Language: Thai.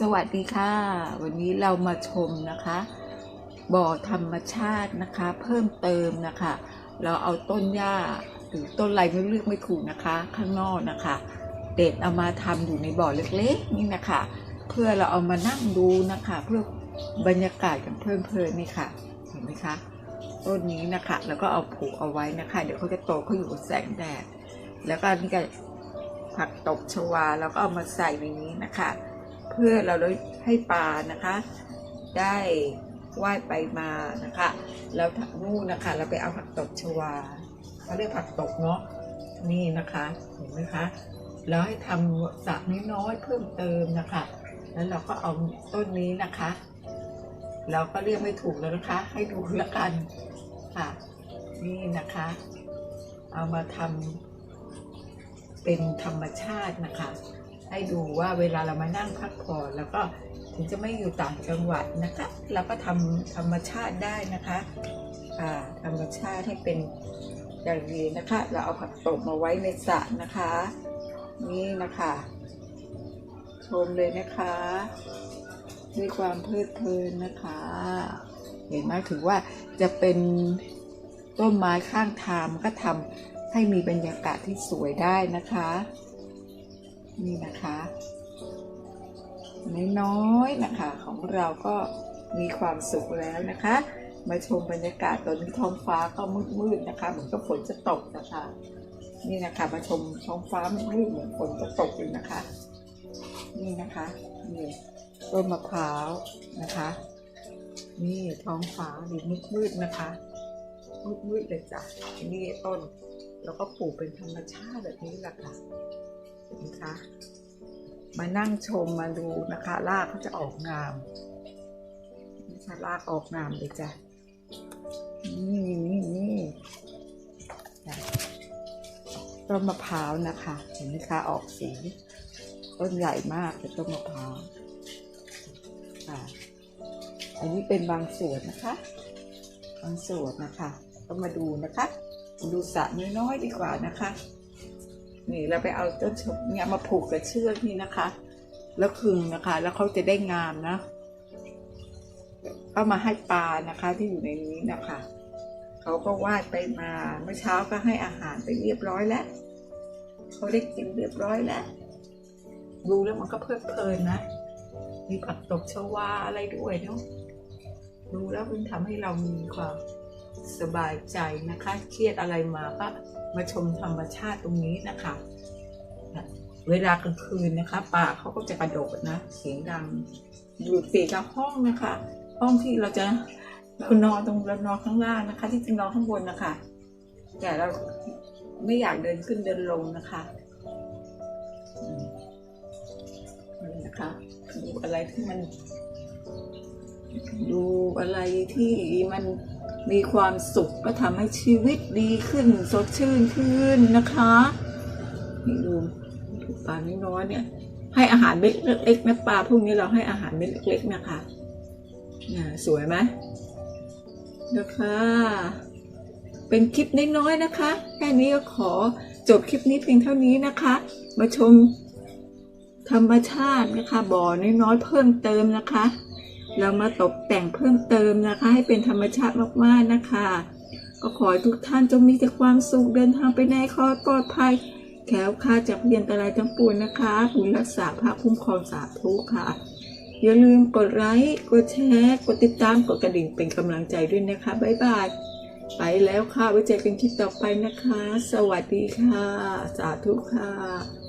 สวัสดีค่ะ วันนี้เรามาชมนะคะ บ่อธรรมชาตินะคะ เพิ่มเติมนะคะ เราเอาต้นหญ้าหรือต้นอะไรไม่เลือกไม่ถูกนะคะ ข้างนอกนะคะ เด็ดเอามาทำอยู่ในบ่อเล็กๆนี่นะคะ เพื่อเราเอามานั่งดูนะคะ เพื่อบรรยากาศกันเพลินๆนี่ค่ะ เห็นไหมคะต้นนี้นะคะ แล้วก็เอาผูกเอาไว้นะคะ เดี๋ยวเขาจะโตเขาอยู่แสงแดดแล้วก็นี่ก็ผักตบชวาแล้วก็เอามาใส่ในนี้นะคะ เพื่อเราให้ปลานะคะ ได้ว่ายไปมานะคะแล้วถักนู่นนะคะ เราไปเอาผักตบชวาเขาเรียกผักตบเนาะนี่นะคะเห็นไหมคะแล้วให้ทำสระน้อยๆเพิ่มเติมนะคะ แล้วเราก็เอาต้นนี้นะคะ เราก็เรียกไม่ถูกแล้วนะคะ ให้ดูละกันค่ะ นี่นะคะ เอามาทำเป็นธรรมชาตินะคะ ให้ดูว่าเวลาเรามานั่งพักผ่อนแล้วก็ถึงจะไม่อยู่ต่างจังหวัดนะคะเราก็ทำธรรมชาติได้นะคะธรรมชาติให้เป็นอย่างดีนะคะ เราเอาผักตบมาไว้ในสระนะคะ นี่นะคะ ชมเลยนะคะ ด้วยความเพลิดเพลินนะคะ เห็นไหมถึงว่าจะเป็นต้นไม้ข้างทางก็ทำให้มีบรรยากาศที่สวยได้นะคะ นี่นะคะ น้อยๆนะคะ ของเราก็มีความสุขแล้วนะคะ มาชมบรรยากาศตอนนี้ท้องฟ้าก็มืดๆนะคะ เหมือนกับฝนจะตกนะคะ นี่นะคะมาชมท้องฟ้ามืดๆเหมือนฝนจะตกอยู่นะคะ นี่นะคะนี่ต้นมะพร้าวนะคะ นี่ท้องฟ้าดีมืดๆนะคะมืดๆเลยจ้ะนี่ต้น แล้วก็ปลูกเป็นธรรมชาติแบบนี้แหละค่ะ นะคะ มานั่งชมมาดูนะคะรากเขาจะออกงามนะคะรากออกงามเลยจ้ะนี่นี่นี่ต้นมะพร้าวนะคะเห็นไหมคะออกสีต้นใหญ่มากเป็นต้นมะพร้าวค่ะอันนี้เป็นบางส่วนนะคะ บางส่วนนะคะ ก็มาดูนะคะ ดูสระน้อยๆดีกว่านะคะ นี่เราไปเอาต้นชมเนี่ยมาผูกกับเชือกนี่นะคะ แล้วคึงนะคะ แล้วเขาจะได้งามนะก็มาให้ปลานะคะที่อยู่ในนี้นะคะเขาก็ว่ายไปมาเมื่อเช้าก็ให้อาหารไปเรียบร้อยแล้วเขาได้กินเรียบร้อยแล้วดูแล้วมันก็เพลิดเพลินนะมีผักตบชวาอะไรด้วยเนาะดูแล้วมันทำให้เรามีความ สบายใจนะคะ เครียดอะไรมาก็มาชมธรรมชาติตรงนี้นะคะ เวลากลางคืนนะคะป่าเขาก็จะกระโดดนะ เสียงดัง อยู่ติดกับห้องนะคะ ห้องที่เราจะเรานอนตรงเรานอนข้างล่างนะคะ ที่จริงนอนข้างบนนะคะ แต่เราไม่อยากเดินขึ้นเดินลงนะคะนี่นะคะดูอะไรที่มัน ดูอะไรที่มัน มีความสุขก็ทำให้ชีวิตดีขึ้น สดชื่นขึ้นนะคะนี่ดูปลาน้อยๆเนี่ย ให้อาหารเม็ดเล็กๆนะปลาพวกนี้เราให้อาหารเม็ดเล็ก ๆ นะคะน่ะสวยไหมนะคะ เป็นคลิปน้อยๆนะคะ แค่นี้ก็ขอจบคลิปนี้เพียงเท่านี้นะคะ มาชมธรรมชาตินะคะ บ่อน้อยๆเพิ่มเติมนะคะ เรามาตกแต่งเพิ่มเติมนะคะ ให้เป็นธรรมชาติมากๆนะคะ ก็ขอให้ทุกท่านจงมีแต่ความสุขเดินทางไปในคอปลอดภัยแขวคลาจากเรียนตรายทั้งปวงนะคะคุณรักษาพระคุ้มครองสาธุค่ะ อย่าลืมกดไลค์กดแชร์กดติดตามกดกระดิ่งเป็นกำลังใจด้วยนะคะ บ๊ายบาย ไปแล้วค่ะไว้เจอกันคลิปต่อไปนะคะ สวัสดีค่ะ สาธุค่ะ